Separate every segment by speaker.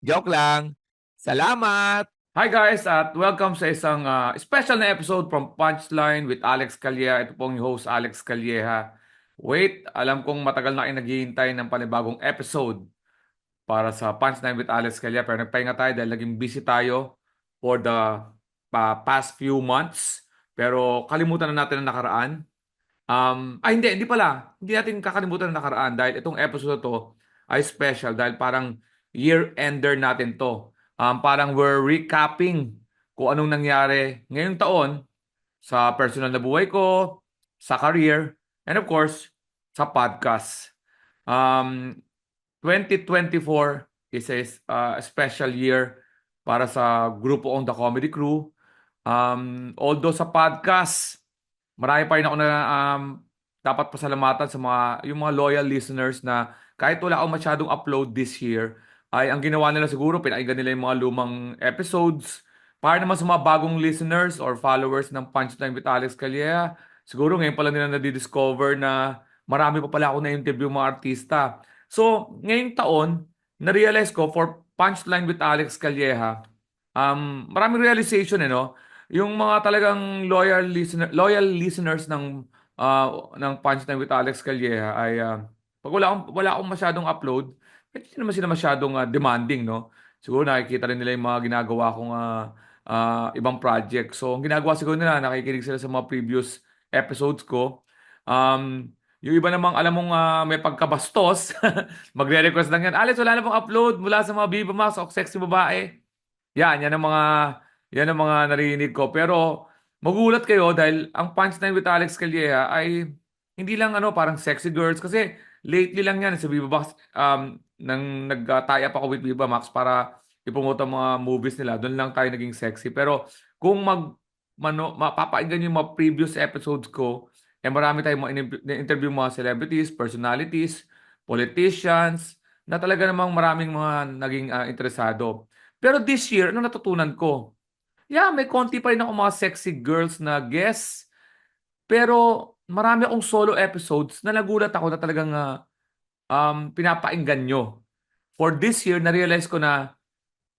Speaker 1: Joke lang. Salamat! Hi guys at welcome sa isang ah, special na episode from Punchline with Alex Calleja. Ito pong yung host Alex Calleja. Wait, alam kong matagal na kayo naghihintay ng panibagong episode para sa Punchline with Alex Calleja. Pero nagpahinga tayo dahil naging busy tayo for the pa- past few months. Pero kalimutan na natin ang nakaraan. Um, ay hindi, hindi pala. Hindi natin kakalimutan ang nakaraan dahil itong episode to ay special dahil parang year-ender natin to. Um, parang we're recapping kung anong nangyari ngayong taon sa personal na buhay ko, sa career, and of course, sa podcast. Um, 2024 is a uh, special year para sa grupo on the comedy crew. Um, although sa podcast, marami pa rin ako na um, dapat pasalamatan sa mga yung mga loyal listeners na kahit wala akong masyadong upload this year, ay ang ginawa nila siguro, pinakinggan nila yung mga lumang episodes. Para naman sa mga bagong listeners or followers ng Punchline with Alex Calleja, siguro ngayon pala nila nadidiscover na marami pa pala ako na-interview mga artista. So, ngayong taon, na-realize ko for Punchline with Alex Calleja, um, maraming realization eh, no? Yung mga talagang loyal listener loyal listeners ng uh, ng Punchline with Alex Calleja ay uh, pag wala akong, wala akong masyadong upload, hindi naman sila masyadong uh, demanding, no? Siguro nakikita rin nila yung mga ginagawa kong uh, uh, ibang project. So, ang ginagawa siguro nila, nakikinig sila sa mga previous episodes ko. Um, yung iba namang alam mong uh, may pagkabastos, magre-request lang yan, Alex, wala na pong upload mula sa mga Viva Max o sexy babae. Yan, yan ang mga, yan ang mga narinig ko. Pero, magulat kayo dahil ang punchline with Alex Calleja ay hindi lang ano, parang sexy girls. Kasi, lately lang yan sa Viva Max, um, nang nag-tie up ako with Viva Max para ipromote ang mga movies nila, doon lang tayo naging sexy. Pero kung mag mano, mapapakinggan yung mga previous episodes ko, eh marami tayong mga interview mga celebrities, personalities, politicians, na talaga namang maraming mga naging uh, interesado. Pero this year, ano natutunan ko? Yeah, may konti pa rin ako mga sexy girls na guests. Pero marami akong solo episodes na nagulat ako na talagang uh, um, pinapainggan nyo. For this year, na-realize ko na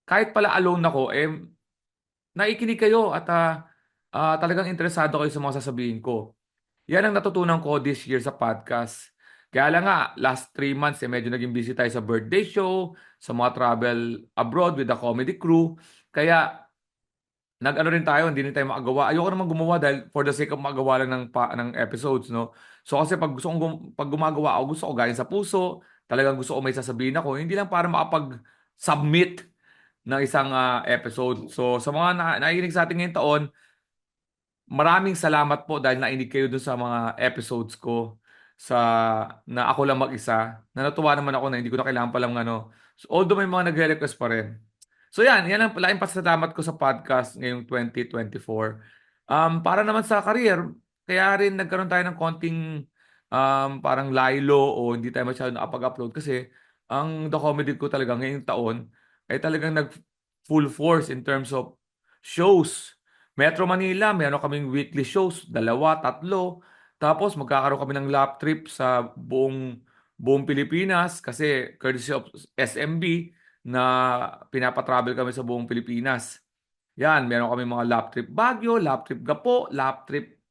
Speaker 1: kahit pala alone ako, eh, naikinig kayo at uh, uh, talagang interesado kayo sa mga sasabihin ko. Yan ang natutunan ko this year sa podcast. Kaya lang nga, last three months, eh, medyo naging busy tayo sa birthday show, sa mga travel abroad with the comedy crew. Kaya, nag-ano rin tayo, hindi rin tayo makagawa. Ayoko naman gumawa dahil for the sake of magawa lang ng, pa, ng episodes, no? So kasi pag gusto kong pag gumagawa ako, gusto ko galing sa puso, talagang gusto ko may sasabihin ako, hindi lang para makapag-submit ng isang uh, episode. So sa mga na nakikinig sa atin ngayong taon, maraming salamat po dahil nainig kayo dun sa mga episodes ko sa na ako lang mag-isa. Na natuwa naman ako na hindi ko na kailangan palang ano. So, although may mga nagre-request pa rin. So yan, yan ang laking pasalamat ko sa podcast ngayong 2024. Um, para naman sa career, kaya rin nagkaroon tayo ng konting um, parang lilo o hindi tayo masyado nakapag-upload kasi ang The Comedy ko talaga ngayong taon ay talagang nag full force in terms of shows. Metro Manila, meron kaming weekly shows, dalawa, tatlo. Tapos magkakaroon kami ng lap trip sa buong buong Pilipinas kasi courtesy of SMB na pinapatravel kami sa buong Pilipinas. Yan, meron kami mga lap trip Baguio, lap trip Gapo, lap trip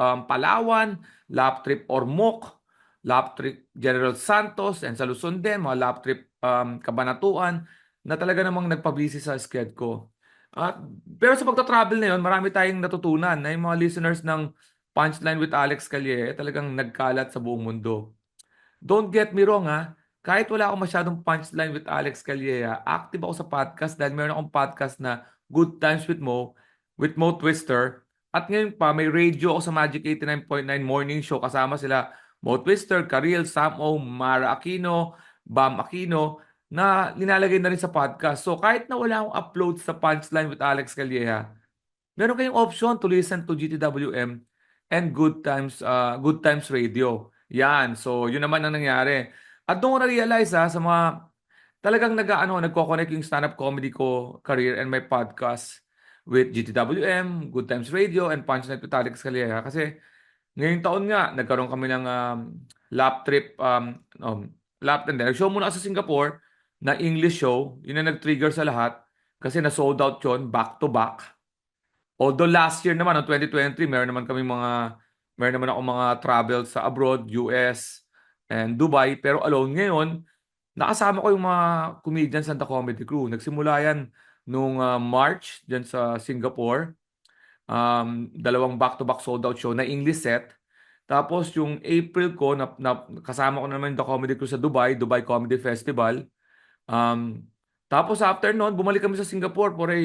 Speaker 1: um, Palawan, lap trip Ormoc, lap trip General Santos, and sa Luzon din, mga lap trip um, Kabanatuan, na talaga namang nagpabisi sa sked ko. At, pero sa pagta-travel na yun, marami tayong natutunan na yung mga listeners ng Punchline with Alex Calye talagang nagkalat sa buong mundo. Don't get me wrong ha, kahit wala akong masyadong punchline with Alex Calleja, active ako sa podcast dahil meron akong podcast na Good Times with Mo, with Mo Twister, at ngayon pa, may radio ako sa Magic 89.9 Morning Show. Kasama sila Mo Twister, Karil, Sam O, Mara Aquino, Bam Aquino. na nilalagay na rin sa podcast. So kahit na wala akong upload sa Punchline with Alex Calleja, meron kayong option to listen to GTWM and Good Times uh, Good Times Radio. Yan. So yun naman ang nangyari. At doon ko na-realize ha, sa mga talagang nag ano, nagko-connect yung stand-up comedy ko career and my podcast with GTWM, Good Times Radio, and Punchline with Alex Calleja. Kasi ngayong taon nga, nagkaroon kami ng um, lap trip, um, um, lap, hindi, nag-show muna ako sa Singapore na English show. Yun ang nag-trigger sa lahat kasi na-sold out yun back to back. Although last year naman, no, 2023, meron naman kami mga, meron naman ako mga travel sa abroad, US, and Dubai. Pero alone ngayon, nakasama ko yung mga comedians sa The Comedy Crew. Nagsimula yan nung uh, March dyan sa Singapore. Um, dalawang back-to-back sold out show na English set. Tapos yung April ko, na, na, kasama ko naman The Comedy Crew sa Dubai, Dubai Comedy Festival. Um, tapos after noon, bumalik kami sa Singapore for a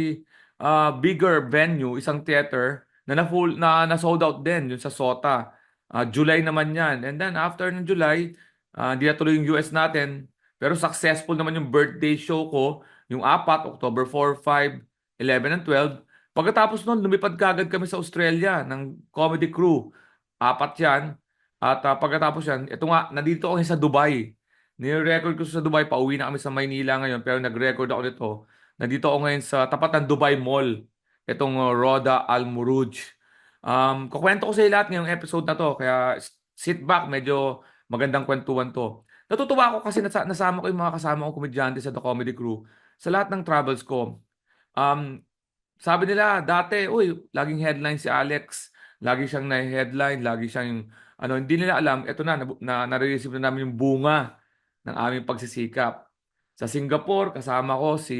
Speaker 1: uh, bigger venue, isang theater na na full na, na sold out din yun sa Sota. Uh, July naman 'yan. And then after ng July, uh, hindi na tuloy yung US natin. Pero successful naman yung birthday show ko, yung apat, October 4, 5, 11, and 12. Pagkatapos noon, lumipad kagad kami sa Australia ng comedy crew. Apat yan. At uh, pagkatapos yan, ito nga, nandito ako sa Dubai. Nire-record ko sa Dubai, pauwi na kami sa Maynila ngayon, pero nag-record ako nito. Nandito ako ngayon sa tapat ng Dubai Mall. Itong Roda Al Muruj. Um, kukwento ko sa lahat ngayong episode na to, kaya sit back, medyo magandang kwentuhan to. Natutuwa ako kasi nasa, nasama ko yung mga kasama kong komedyante sa The Comedy Crew sa lahat ng travels ko. Um, sabi nila dati, uy, laging headline si Alex. Lagi siyang na-headline, lagi siyang ano, hindi nila alam, ito na, na, na-receive na namin yung bunga ng aming pagsisikap. Sa Singapore, kasama ko si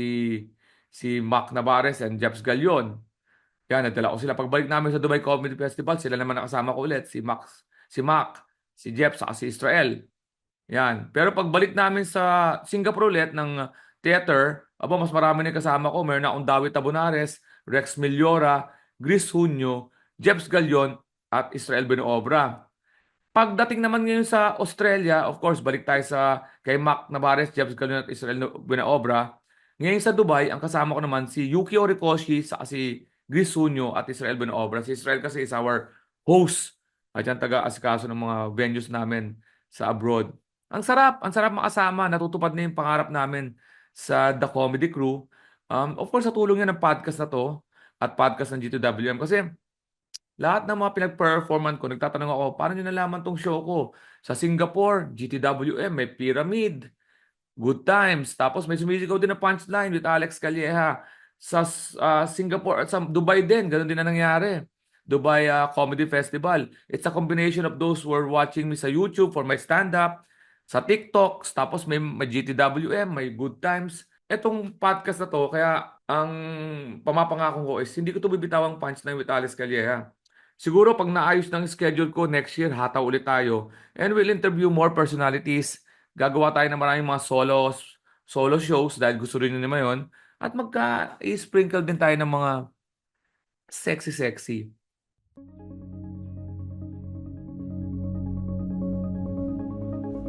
Speaker 1: si Mac Navarez and Jeps Galion. Yan, nadala ko sila. Pagbalik namin sa Dubai Comedy Festival, sila naman nakasama ko ulit. Si Max, si Mac, si Jeps, saka si Israel. Yan. Pero pagbalik namin sa Singapore ulit ng theater, aba, mas marami na kasama ko. Meron na akong David Tabonares, Rex Miliora, Gris Hunyo, Jeps Galion, at Israel Benoobra. Pagdating naman ngayon sa Australia, of course, balik tayo sa kay Mac Navarez, Jeps Galion at Israel Benoobra. Ngayon sa Dubai, ang kasama ko naman si Yuki Orikoshi, sa si Gris Hunyo at Israel Benoobra. Si Israel kasi is our host at yan taga-asikaso ng mga venues namin sa abroad. Ang sarap, ang sarap makasama. Natutupad na yung pangarap namin sa The Comedy Crew. Um, of course, sa tulong yan ng podcast na to at podcast ng G2WM kasi lahat ng mga pinag-performan ko, nagtatanong ako, paano nyo nalaman tong show ko? Sa Singapore, GTWM, may pyramid, good times. Tapos may sumisigaw din na punchline with Alex Calleja. Sa uh, Singapore at sa Dubai din, ganun din na nangyari. Dubai uh, Comedy Festival. It's a combination of those who are watching me sa YouTube for my stand-up, sa TikTok, tapos may, may GTWM, may Good Times. Etong podcast na to, kaya ang pamapangako ko is hindi ko to bibitawang punchline with Alex Calleja. Siguro pag naayos ng schedule ko next year, hataw ulit tayo. And we'll interview more personalities. Gagawa tayo ng maraming mga solo, solo shows dahil gusto rin nyo naman yun. At magka-sprinkle din tayo ng mga sexy-sexy.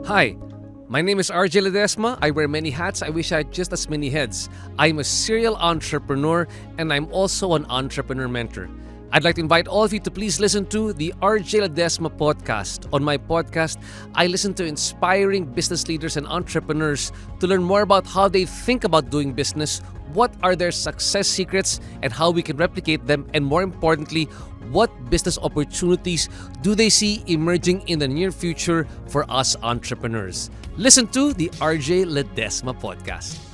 Speaker 2: Hi, my name is RJ Ledesma. I wear many hats. I wish I had just as many heads. I'm a serial entrepreneur and I'm also an entrepreneur mentor. I'd like to invite all of you to please listen to the RJ Ledesma podcast. On my podcast, I listen to inspiring business leaders and entrepreneurs to learn more about how they think about doing business, what are their success secrets, and how we can replicate them, and more importantly, what business opportunities do they see emerging in the near future for us entrepreneurs? Listen to the RJ Ledesma podcast.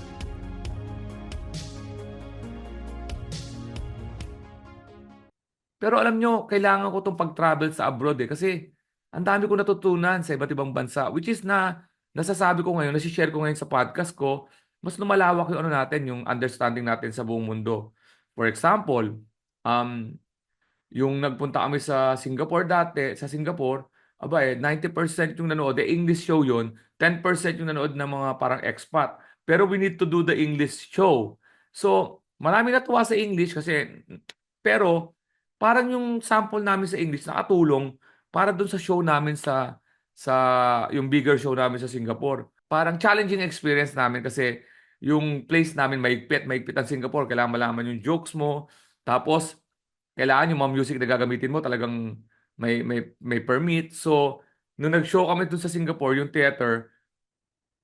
Speaker 1: Pero alam nyo, kailangan ko itong pag-travel sa abroad eh. Kasi ang dami ko natutunan sa iba't ibang bansa. Which is na, nasasabi ko ngayon, nasishare ko ngayon sa podcast ko, mas lumalawak yung ano natin, yung understanding natin sa buong mundo. For example, um, yung nagpunta kami sa Singapore dati, sa Singapore, aba eh, 90% yung nanood, the English show yon 10% yung nanood ng mga parang expat. Pero we need to do the English show. So, marami natuwa sa English kasi, pero, parang yung sample namin sa English nakatulong para dun sa show namin sa sa yung bigger show namin sa Singapore. parang challenging experience namin kasi yung place namin mahigpit, mahigpit ang Singapore. Kailangan malaman yung jokes mo. Tapos, kailangan yung mga music na gagamitin mo talagang may, may, may permit. So, nung nag-show kami dun sa Singapore, yung theater,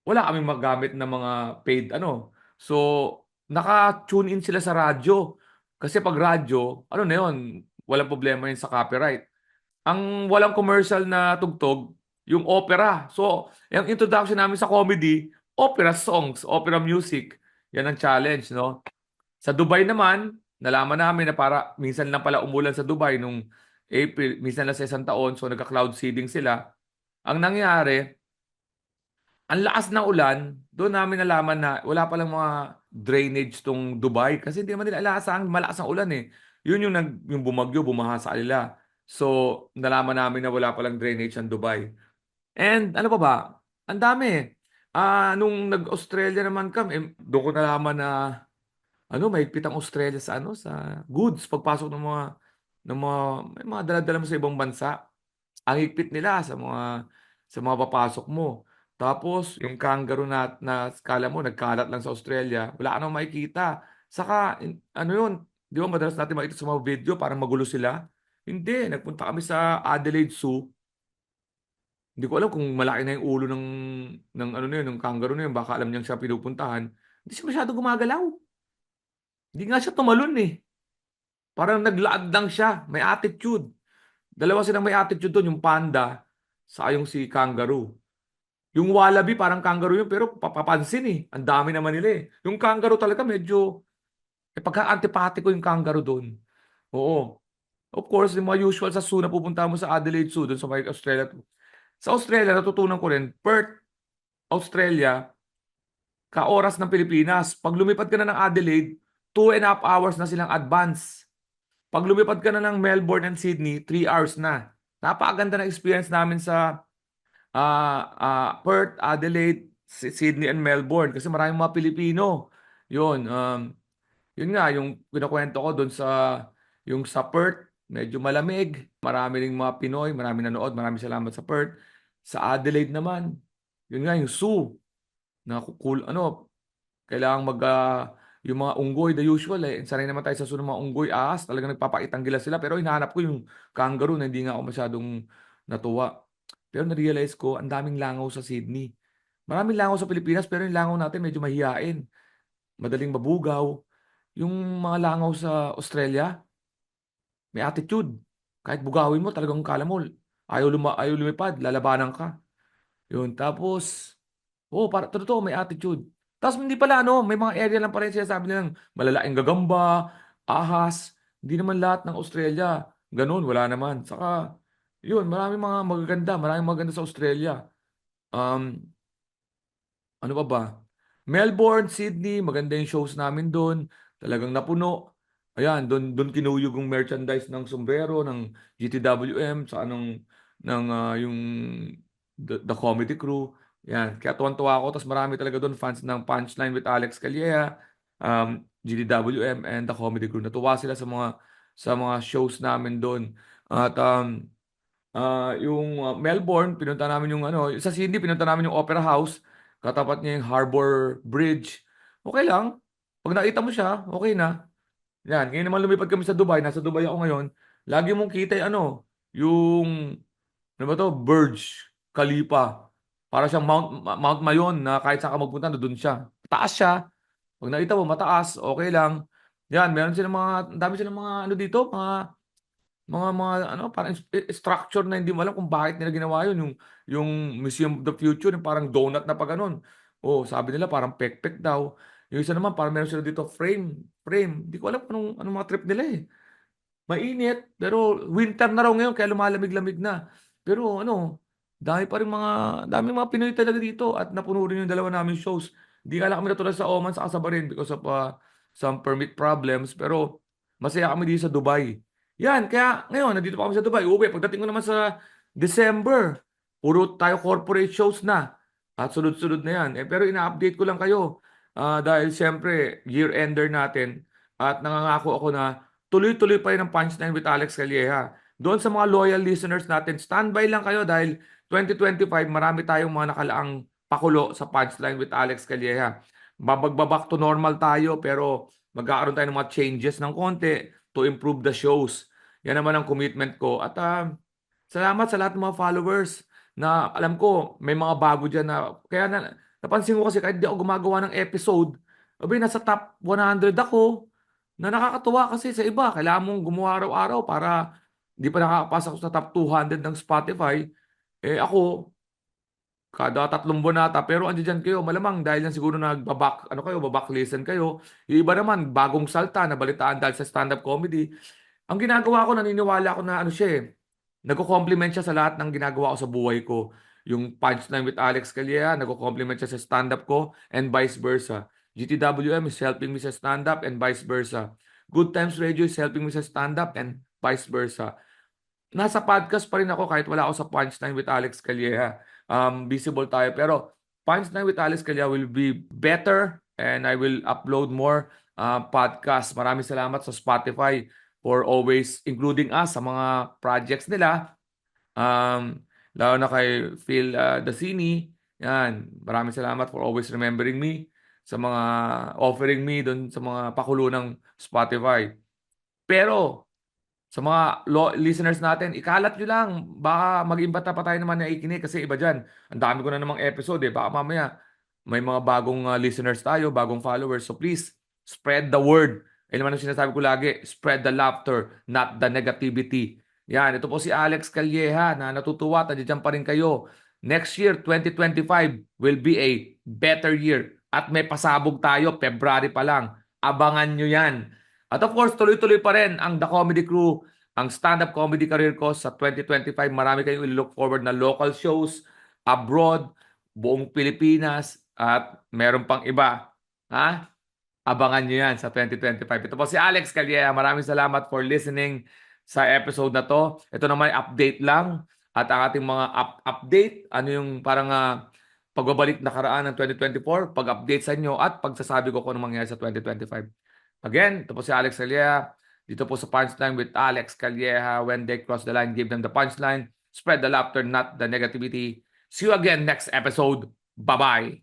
Speaker 1: wala kaming magamit na mga paid ano. So, naka-tune in sila sa radyo. Kasi pag radyo, ano na yun, walang problema yun sa copyright. Ang walang commercial na tugtog, yung opera. So, yung introduction namin sa comedy, opera songs, opera music. Yan ang challenge, no? Sa Dubai naman, nalaman namin na para minsan lang pala umulan sa Dubai nung April, minsan lang sa isang taon, so nagka-cloud seeding sila. Ang nangyari, ang lakas ng ulan, doon namin nalaman na wala palang mga drainage tong Dubai kasi hindi naman nila alasang malakas ang ulan eh. Yun yung, nag, yung bumagyo, bumaha sa kanila. So, nalaman namin na wala palang drainage ang Dubai. And ano pa ba? Ang dami. Ah, nung nag-Australia naman kami, eh, doon ko nalaman na ano, mahigpit ang Australia sa ano, sa goods pagpasok ng mga ng mga may mga dala-dala mo sa ibang bansa. Ang higpit nila sa mga sa mga papasok mo. Tapos yung kangaroo na, na skala mo nagkalat lang sa Australia, wala ka nang makikita. Saka ano yun, di ba madalas natin makita sa mga video parang magulo sila? Hindi, nagpunta kami sa Adelaide Zoo. Hindi ko alam kung malaki na yung ulo ng ng ano na yun, ng kangaroo na yun, baka alam niyang siya pinupuntahan. Hindi siya masyado gumagalaw. Hindi nga siya tumalon eh. Parang naglaad lang siya, may attitude. Dalawa silang may attitude doon, yung panda, sa yung si kangaroo. Yung wallaby parang kangaroo yun, pero papapansin eh. Ang dami naman nila eh. Yung kangaroo talaga medyo, eh, pagka-antipatiko yung kangaroo doon. Oo. Of course, yung mga usual sa zoo na pupunta mo sa Adelaide Zoo, doon sa may Australia. Sa Australia, natutunan ko rin, Perth, Australia, ka-oras ng Pilipinas. Pag lumipad ka na ng Adelaide, two and a half hours na silang advance. Pag lumipad ka na ng Melbourne and Sydney, three hours na. Napakaganda na experience namin sa ah ah, Perth, Adelaide, Sydney, and Melbourne kasi maraming mga Pilipino. Yun, um, yun nga, yung kinakwento ko doon sa, yung sa Perth, medyo malamig. Marami ring mga Pinoy, marami nanood, maraming salamat sa Perth. Sa Adelaide naman, yun nga, yung zoo. Na cool, ano, kailangang mag, ah, yung mga unggoy, the usual eh. Sanay naman tayo sa zoo mga unggoy, ahas, talagang nagpapakitang gila sila. Pero hinahanap ko yung kangaroo na hindi nga ako masyadong natuwa. Pero na-realize ko, ang daming langaw sa Sydney. Maraming langaw sa Pilipinas, pero yung langaw natin medyo mahihain. Madaling mabugaw. Yung mga langaw sa Australia, may attitude. Kahit bugawin mo, talagang kala mo, ayaw, luma, ayaw lumipad, lalabanan ka. Yun. Tapos, oh, para, totoo, may attitude. Tapos hindi pala, ano, may mga area lang pala yung sinasabi nilang malalaking gagamba, ahas. Hindi naman lahat ng Australia. Ganun, wala naman. Saka, yun, maraming mga magaganda, maraming maganda sa Australia. Um, ano pa ba? Melbourne, Sydney, maganda yung shows namin doon. Talagang napuno. Ayan, doon doon kinuyog yung merchandise ng sombrero ng GTWM sa anong ng ah, yung the, the comedy crew. Yan, kaya tuwan-tuwa ako tapos marami talaga doon fans ng Punchline with Alex Calleja, um, GTWM and the comedy crew. Natuwa sila sa mga sa mga shows namin doon. At um, ah, yung ah, Melbourne, pinunta namin yung ano, sa Sydney pinunta namin yung Opera House. Katapat niya yung Harbor Bridge. Okay lang. Pag nakita mo siya, okay na. Yan, ngayon naman lumipad kami sa Dubai. Nasa Dubai ako ngayon. Lagi mong kita yung ano, yung, ano ba to, Burj Khalifa. Para siyang Mount, Mount Mayon na kahit saan ka magpunta, doon siya. Taas siya. Pag nakita mo, mataas, okay lang. Yan, meron silang mga, dami silang mga, ano dito, mga, mga, mga, ano, parang structure na hindi mo alam kung bakit nila ginawa yun. Yung, yung Museum of the Future, yung parang donut na pa ganun. Oh, sabi nila parang pek-pek daw. Yung isa naman, parang meron sila dito frame, frame. Hindi ko alam anong, anong mga trip nila eh. Mainit, pero winter na raw ngayon, kaya lumalamig-lamig na. Pero ano, dami pa rin mga, dami mga Pinoy talaga dito at napuno rin yung dalawa namin shows. Hindi lang kami natulad sa Oman sa Kasabarin because of uh, some permit problems. Pero masaya kami dito sa Dubai. Yan, kaya ngayon, nandito pa kami sa Dubai. Uwi, pagdating ko naman sa December, puro tayo corporate shows na. At sunod-sunod na yan. Eh, pero ina-update ko lang kayo. Ah, dahil siyempre, year-ender natin. At nangangako ako na tuloy-tuloy pa rin ang Punchline with Alex Calleja. Doon sa mga loyal listeners natin, standby lang kayo dahil 2025, marami tayong mga nakalaang pakulo sa Punchline with Alex Calleja. Babagbabak to normal tayo pero magkakaroon tayo ng mga changes ng konti to improve the shows. Yan naman ang commitment ko. At ah, salamat sa lahat ng mga followers na alam ko may mga bago dyan na kaya na, napansin ko kasi kahit di ako gumagawa ng episode, abay nasa top 100 ako na nakakatuwa kasi sa iba. Kailangan mong gumawa araw-araw para di pa nakakapasok sa top 200 ng Spotify. Eh ako, kada tatlong buwan nata, pero andiyan dyan kayo, malamang dahil yan siguro nagbabak, ano kayo, babak listen kayo. Yung iba naman, bagong salta, nabalitaan dahil sa stand-up comedy. Ang ginagawa ko, naniniwala ko na ano siya eh, nagko-compliment siya sa lahat ng ginagawa ko sa buhay ko. Yung Punchline with Alex Calleja, nagko-compliment siya sa stand-up ko and vice versa. GTWM is helping me sa stand-up and vice versa. Good Times Radio is helping me sa stand-up and vice versa. Nasa podcast pa rin ako kahit wala ako sa Punchline with Alex Calleja. Um, visible tayo. Pero Punchline with Alex Calleja will be better and I will upload more uh, podcasts. Maraming salamat sa Spotify for always including us sa mga projects nila. Um, lalo na kay Phil uh, Dasini. Yan. Maraming salamat for always remembering me sa mga offering me doon sa mga pakulo ng Spotify. Pero sa mga listeners natin, ikalat nyo lang. Baka maging bata pa tayo naman na ikinig kasi iba dyan. Ang dami ko na namang episode eh. Baka mamaya may mga bagong uh, listeners tayo, bagong followers. So please, spread the word. Ayun naman ang sinasabi ko lagi, spread the laughter, not the negativity. Yan, ito po si Alex Calleja na natutuwa at pa rin kayo. Next year, 2025, will be a better year. At may pasabog tayo, February pa lang. Abangan nyo yan. At of course, tuloy-tuloy pa rin ang The Comedy Crew, ang stand-up comedy career ko sa 2025. Marami kayong look forward na local shows, abroad, buong Pilipinas, at meron pang iba. Ha? Abangan nyo yan sa 2025. Ito po si Alex Calleja. Maraming salamat for listening sa episode na to. Ito naman update lang. At ang ating mga up- update, ano yung parang ah, pagbabalik na karaan ng 2024, pag-update sa inyo at pagsasabi ko kung ano mangyayari sa 2025. Again, ito po si Alex Calleja. Dito po sa Punchline with Alex Calleja. When they cross the line, give them the punchline. Spread the laughter, not the negativity. See you again next episode. Bye-bye.